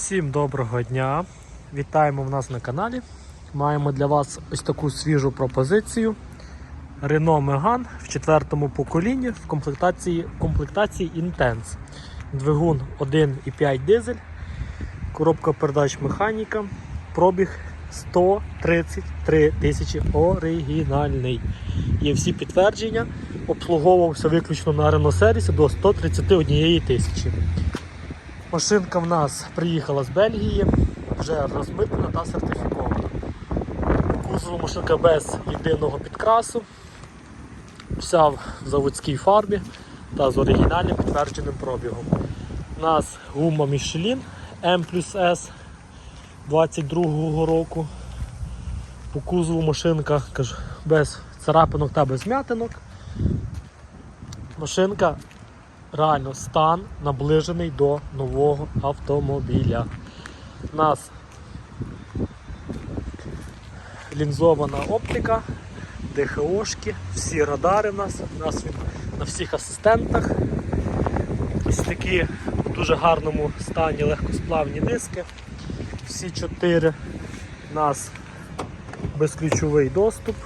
Всім доброго дня! Вітаємо в нас на каналі. Маємо для вас ось таку свіжу пропозицію. Renault Megane в четвертому поколінні в комплектації, комплектації Intense. Двигун 1,5 дизель, коробка передач механіка, пробіг 133 тисячі оригінальний. Є всі підтвердження, обслуговувався виключно на Renault сервісі до 131 тисячі. Машинка в нас приїхала з Бельгії, вже розмитнена та сертифікована. Кузова машинка без єдиного підкрасу, вся в заводській фарбі та з оригінальним підтвердженим пробігом. У нас гума Michelin M плюс S 22 року. По кузову машинка кажу, без царапинок та без м'ятинок. Машинка реально стан наближений до нового автомобіля. У нас лінзована оптика, ДХОшки, всі радари в нас, у нас він на всіх асистентах. Ось такі в дуже гарному стані легкосплавні диски. Всі чотири у нас безключовий доступ.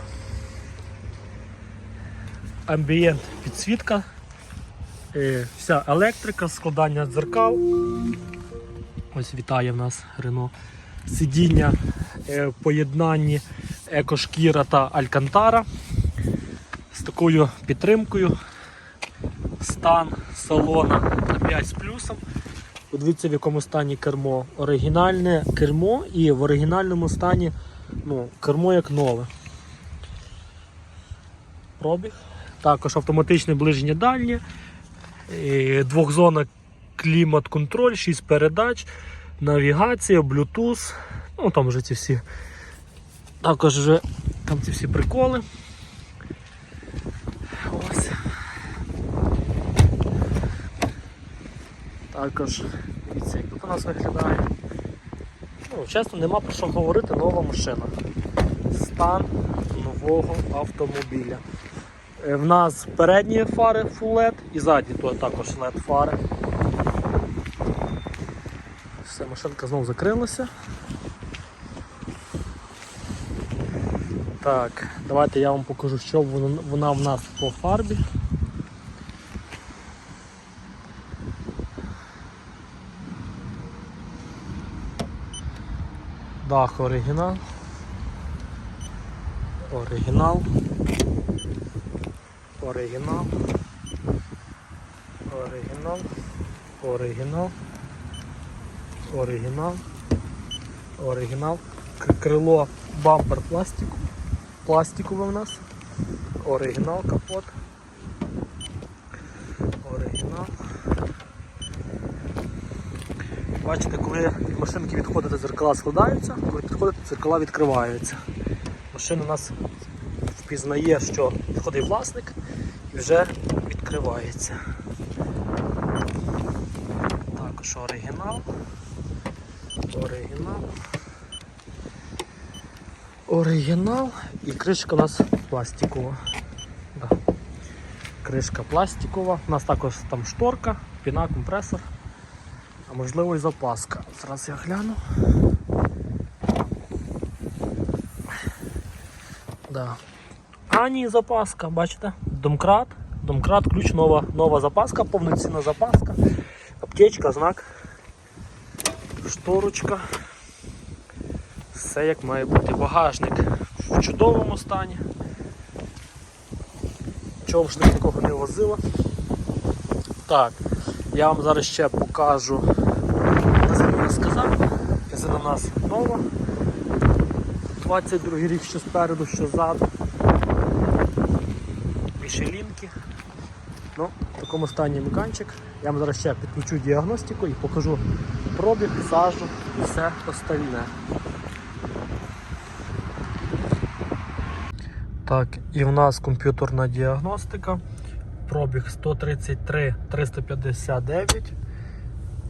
Амбієнт підсвітка вся електрика, складання дзеркал. Ось вітає в нас Рено. Сидіння е, в поєднанні екошкіра та алькантара з такою підтримкою. Стан салона на 5 з плюсом. Подивіться, в якому стані кермо. Оригінальне кермо і в оригінальному стані ну, кермо як нове. Пробіг. Також автоматичне ближнє дальнє. Двохзона клімат-контроль, 6 передач, навігація, Bluetooth. Ну там вже ці всі. Також вже там ці всі приколи. Ось. Також дивіться, як тут у нас виглядає. Ну, Чесно, нема про що говорити, нова машина. Стан нового автомобіля. Е, В нас передні фари Full LED і задні то також LED фари. Все, машинка знову закрилася. Так, давайте я вам покажу, що вона, вона в нас по фарбі. Дах оригінал. Оригінал. Оригінал. Оригінал. Оригінал. Оригінал. Оригінал. Крило бампер пластику. Пластикове в нас. Оригінал капот. Оригінал. Бачите, коли від машинки відходите, зеркала складаються, коли підходите, зеркала відкриваються. Машина у нас впізнає, що підходить власник вже відкривається. Також оригінал. Оригінал. Оригінал і кришка у нас пластикова. Да. Кришка пластикова. У нас також там шторка, піна, компресор, а можливо і запаска. Зараз я гляну. Да. А запаска, бачите? Домкрат. Домкрат, ключ, нова, нова запаска, повноцінна запаска. Аптечка, знак. Шторочка. Все як має бути. Багажник в чудовому стані. Човшник нікого не возила. Так, я вам зараз ще покажу. Резину я сказав. Резина у нас нова. 22 рік що спереду, що ззаду. Мішелінки. Ну, в такому стані міканчик. Я вам зараз ще підключу діагностику і покажу пробіг, сажу і все остальне. Так, і в нас комп'ютерна діагностика. Пробіг 133 359.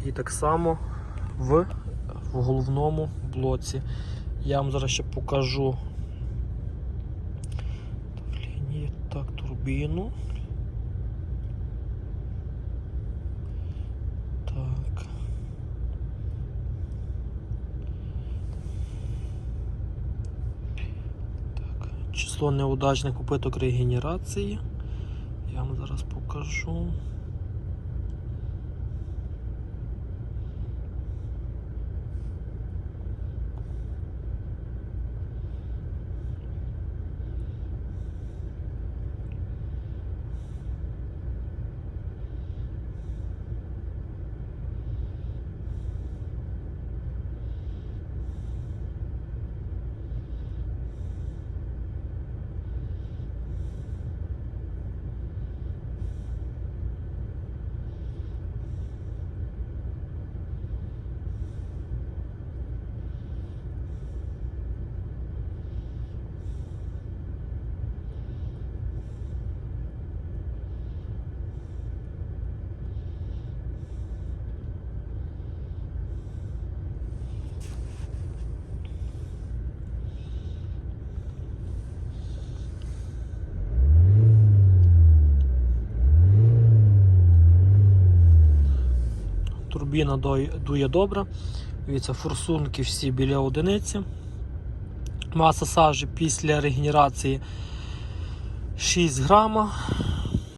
І так само в, в головному блоці. Я вам зараз ще покажу турбіну. Так. так. Число неудачних попиток регенерації. Я вам зараз покажу. Турбіна дує добре. Дивіться, форсунки всі біля одиниці. Маса сажі після регенерації 6 грама.